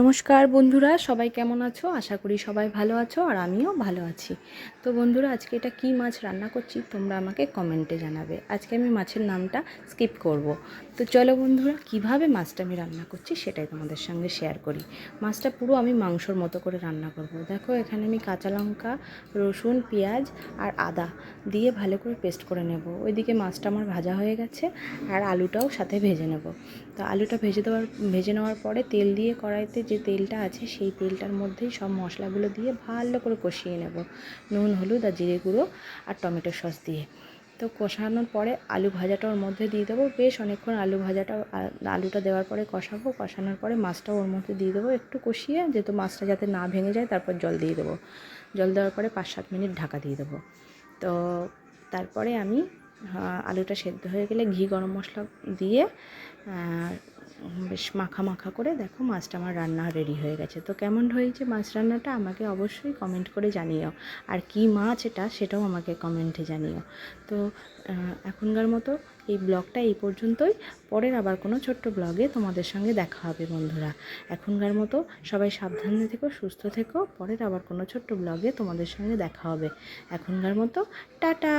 নমস্কার বন্ধুরা, সবাই কেমন আছো? আশা করি সবাই ভালো আছো আর আমিও ভালো আছি। তো বন্ধুরা, আজকে এটা কি মাছ রান্না করছি তোমরা আমাকে কমেন্টে জানাবে। আজকে আমি মাছের নামটা স্কিপ করব। তো চলো বন্ধুরা, কীভাবে মাছটা আমি রান্না করছি সেটাই তোমাদের সঙ্গে শেয়ার করি। মাছটা পুরো আমি মাংসর মতো করে রান্না করব। দেখো, এখানে আমি কাঁচা লঙ্কা, রসুন, পেঁয়াজ আর আদা দিয়ে ভালো করে পেস্ট করে নেব। ওইদিকে মাছটা আমার ভাজা হয়ে গেছে আর আলুটাও সাথে ভেজে নেব। তো আলুটা ভেজে দেওয়ার, ভেজে নেওয়ার পরে তেল দিয়ে কড়াইতে যে তেলটা আছে সেই তেলটার মধ্যেই সব মশলাগুলো দিয়ে ভালো করে কষিয়ে নেব। নুন, হলুদ আর জিরে গুঁড়ো আর টমেটো সস দিয়ে। তো কষানোর পরে আলু ভাজাটা ওর মধ্যে দিয়ে দেবো। বেশ অনেকক্ষণ আলু ভাজাটা, আলুটা দেওয়ার পরে কষাবো। কষানোর পরে মাছটা ওর মধ্যে দিয়ে দেবো। একটু কষিয়ে যেহেতু মাছটা যাতে না ভেঙে যায় তারপর জল দিয়ে দেবো। জল দেওয়ার পরে পাঁচ সাত মিনিট ঢাকা দিয়ে দেবো। তো তারপরে আমি আলুটা সেদ্ধ হয়ে গেলে ঘি গরম মশলা দিয়ে বেশ মাখা মাখা করে দেখো মাছটা আমার রান্না রেডি হয়ে গেছে। তো কেমন হয়েছে মাছ রান্নাটা আমাকে অবশ্যই কমেন্ট করে জানিও। আর কি মাছ এটা সেটাও আমাকে কমেন্টে জানিও। তো এখনকার মতো এই ব্লগটা এই পর্যন্তই। পরের আবার কোনো ছোট্ট ব্লগে তোমাদের সঙ্গে দেখা হবে বন্ধুরা। এখনকার মতো সবাই সাবধানে থেকো, সুস্থ থেকো। পরের আবার কোনো ছোট্ট ব্লগে তোমাদের সঙ্গে দেখা হবে। এখনকার মতো, টাটা!